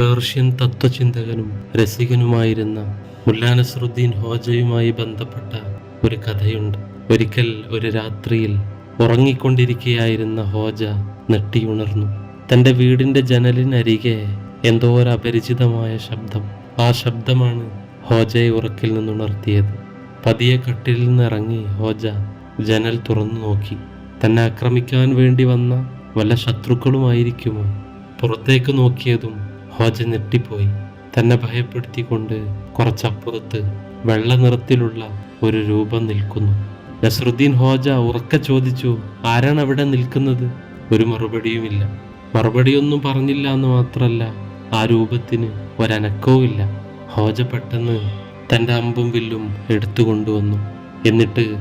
Persian തത്വചിന്തകനും രസികനുമായിരുന്ന Mulla Nasruddin ഹോജയുമായി ബന്ധപ്പെട്ട ഒരു കഥയുണ്ട്. ഒരിക്കൽ ഒരു രാത്രിയിൽ ഉറങ്ങിക്കൊണ്ടിരിക്കുകയായിരുന്ന ഹോജ നെട്ടിയുണർന്നു. തന്റെ വീടിന്റെ ജനലിനരികെ എന്തോ ഒരു അപരിചിതമായ ശബ്ദം. ആ ശബ്ദമാണ് ഹോജയെ ഉറക്കിൽ നിന്നുണർത്തിയത്. പതിയെ കട്ടിലിൽ നിന്നിറങ്ങി ഹോജ ജനൽ തുറന്നു നോക്കി. തന്നെ ആക്രമിക്കാൻ വേണ്ടി വന്ന വല്ല ശത്രുക്കളുമായിരിക്കുമോ? പുറത്തേക്ക് നോക്കിയതും ഹോജ ഞെട്ടിപ്പോയി തന്നെ ഭയപ്പെടുത്തിക്കൊണ്ട് കുറച്ചപ്പുറത്ത് വെള്ള നിറത്തിലുള്ള ഒരു രൂപം നിൽക്കുന്നു. നസറുദ്ദീൻ ഹോജ ഉറക്കെ ചോദിച്ചു ആരാണ് അവിടെ നിൽക്കുന്നത്? ഒരു മറുപടിയുമില്ല. മറുപടിയൊന്നും പറഞ്ഞില്ല എന്ന് മാത്രമല്ല ആ രൂപത്തിന് ഒരനക്കവും ഇല്ല. ഹോജ പെട്ടെന്ന് തന്റെ അമ്പും വില്ലും എടുത്തുകൊണ്ടുവന്നു എന്നിട്ട്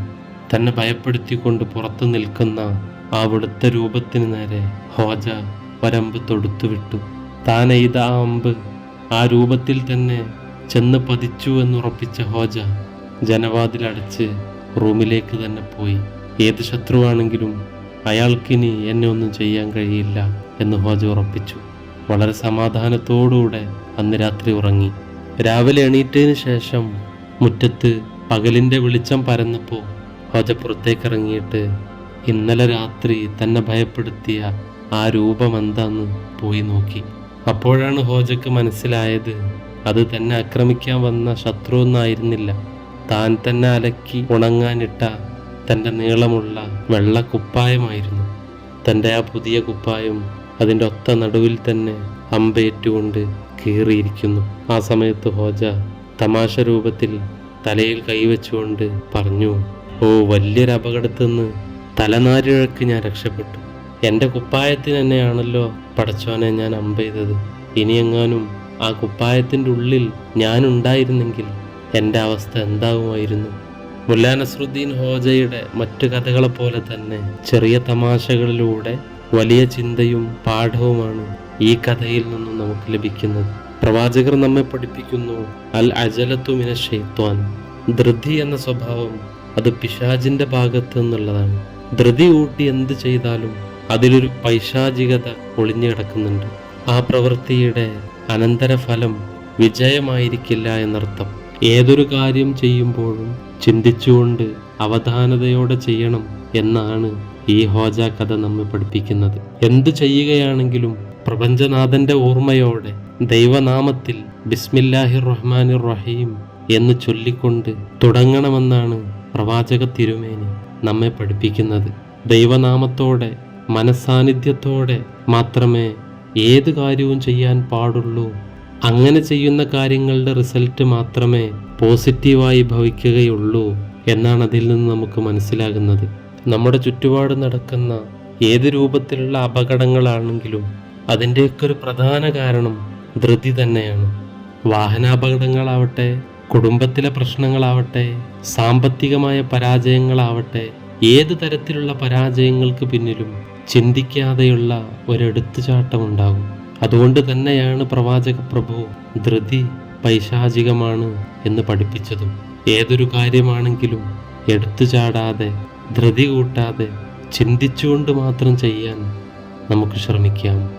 തന്നെ ഭയപ്പെടുത്തിക്കൊണ്ട് പുറത്തു നിൽക്കുന്ന ആ വെളുത്ത രൂപത്തിന് നേരെ ഹോജ ഒരമ്പ് തൊടുത്തു വിട്ടു താൻ എയ്ത ആ അമ്പ് ആ രൂപത്തിൽ തന്നെ ചെന്ന് പതിച്ചു എന്നുറപ്പിച്ച ഹോജ ജനവാതിലടച്ച് റൂമിലേക്ക് തന്നെ പോയി. ഏത് ശത്രുവാണെങ്കിലും അയാൾക്കിനി എന്നെ ഒന്നും ചെയ്യാൻ കഴിയില്ല എന്ന് ഹോജ ഉറപ്പിച്ചു. വളരെ സമാധാനത്തോടുകൂടെ അന്ന് രാത്രി ഉറങ്ങി. രാവിലെ എണീറ്റതിന് ശേഷം മുറ്റത്ത് പകലിന്റെ വെളിച്ചം പരന്നപ്പോൾ ഹോജ പുറത്തേക്കിറങ്ങിയിട്ട് ഇന്നലെ രാത്രി തന്നെ ഭയപ്പെടുത്തിയ ആ രൂപം എന്താന്ന് പോയി നോക്കി. അപ്പോഴാണ് ഹോജക്ക് മനസ്സിലായത്. അത് തന്നെ ആക്രമിക്കാൻ വന്ന ശത്രു ഒന്നായിരുന്നില്ല താൻ തന്നെ അലക്കി ഉണങ്ങാനിട്ട തന്റെ നീളമുള്ള വെള്ള കുപ്പായമായിരുന്നു. തന്റെ ആ പുതിയ കുപ്പായം അതിന്റെ ഒത്ത നടുവിൽ തന്നെ അമ്പേറ്റുകൊണ്ട് കീറിയിരിക്കുന്നു. ആ സമയത്ത് ഹോജ തമാശ രൂപത്തിൽ തലയിൽ കൈവച്ചുകൊണ്ട് പറഞ്ഞു ഓ വലിയൊരു അപകടത്തിൽ നിന്ന് തലനാരിഴക്ക് ഞാൻ രക്ഷപ്പെട്ടു. എന്റെ കുപ്പായത്തിന് തന്നെയാണല്ലോ പടച്ചോനെ ഞാൻ അമ്പ ചെയ്തത്. ഇനിയെങ്ങാനും ആ കുപ്പായത്തിന്റെ ഉള്ളിൽ ഞാനുണ്ടായിരുന്നെങ്കിൽ എന്റെ അവസ്ഥ എന്താകുമായിരുന്നു? മുല്ലാ നസ്രുദ്ദീൻ ഹോജയുടെ മറ്റു കഥകളെപ്പോലെ പോലെ തന്നെ ചെറിയ തമാശകളിലൂടെ വലിയ ചിന്തയും പാഠവുമാണ് ഈ കഥയിൽ നിന്നും നമുക്ക് ലഭിക്കുന്നത്. പ്രവാചകർ നമ്മെ പഠിപ്പിക്കുന്നു അൽ അജലത്തു മിന ഷെയ്ത്വാൻ ധൃതി എന്ന സ്വഭാവം അത് പിശാജിന്റെ ഭാഗത്ത് നിന്നുള്ളതാണ്. ധൃതി കൂട്ടി എന്ത് ചെയ്താലും അതിലൊരു പൈശാചികത ഒളിഞ്ഞു കിടക്കുന്നുണ്ട്. ആ പ്രവൃത്തിയുടെ അനന്തരഫലം വിജയമായിരിക്കില്ല എന്നർത്ഥം. ഏതൊരു കാര്യം ചെയ്യുമ്പോഴും ചിന്തിച്ചുകൊണ്ട് അവധാനതയോടെ ചെയ്യണം എന്നാണ് ഈ ഹോജ കഥ നമ്മെ പഠിപ്പിക്കുന്നത്. എന്ത് ചെയ്യുകയാണെങ്കിലും പ്രപഞ്ചനാഥന്റെ ഓർമ്മയോടെ ദൈവനാമത്തിൽ ബിസ്മില്ലാഹിർ റഹ്മാനിർ റഹീം എന്ന് ചൊല്ലിക്കൊണ്ട് തുടങ്ങണമെന്നാണ് പ്രവാചക തിരുമേനി നമ്മെ പഠിപ്പിക്കുന്നത്. ദൈവനാമത്തോടെ മനസാന്നിധ്യത്തോടെ മാത്രമേ ഏത് കാര്യവും ചെയ്യാൻ പാടുള്ളൂ. അങ്ങനെ ചെയ്യുന്ന കാര്യങ്ങളുടെ റിസൾട്ട് മാത്രമേ പോസിറ്റീവായി ഭവിക്കുകയുള്ളൂ എന്നാണ് അതിൽ നിന്ന് നമുക്ക് മനസ്സിലാകുന്നത്. നമ്മുടെ ചുറ്റുപാട് നടക്കുന്ന ഏത് രൂപത്തിലുള്ള അപകടങ്ങളാണെങ്കിലും അതിന്റെയൊക്കെ ഒരു പ്രധാന കാരണം ധൃതി തന്നെയാണ്. വാഹനാപകടങ്ങളാവട്ടെ കുടുംബത്തിലെ പ്രശ്നങ്ങളാവട്ടെ സാമ്പത്തികമായ പരാജയങ്ങളാവട്ടെ ഏത് തരത്തിലുള്ള പരാജയങ്ങൾക്ക് പിന്നിലും ചിന്തിക്കാതെയുള്ള ഒരെടുത്തുചാട്ടമുണ്ടാകും. അതുകൊണ്ട് തന്നെയാണ് പ്രവാചക പ്രഭു ധൃതി പൈശാചികമാണ് എന്ന് പഠിപ്പിച്ചതും. ഏതൊരു കാര്യമാണെങ്കിലും എടുത്തു ചാടാതെ ധൃതി കൂട്ടാതെ ചിന്തിച്ചുകൊണ്ട് മാത്രം ചെയ്യാൻ നമുക്ക് ശ്രമിക്കാം.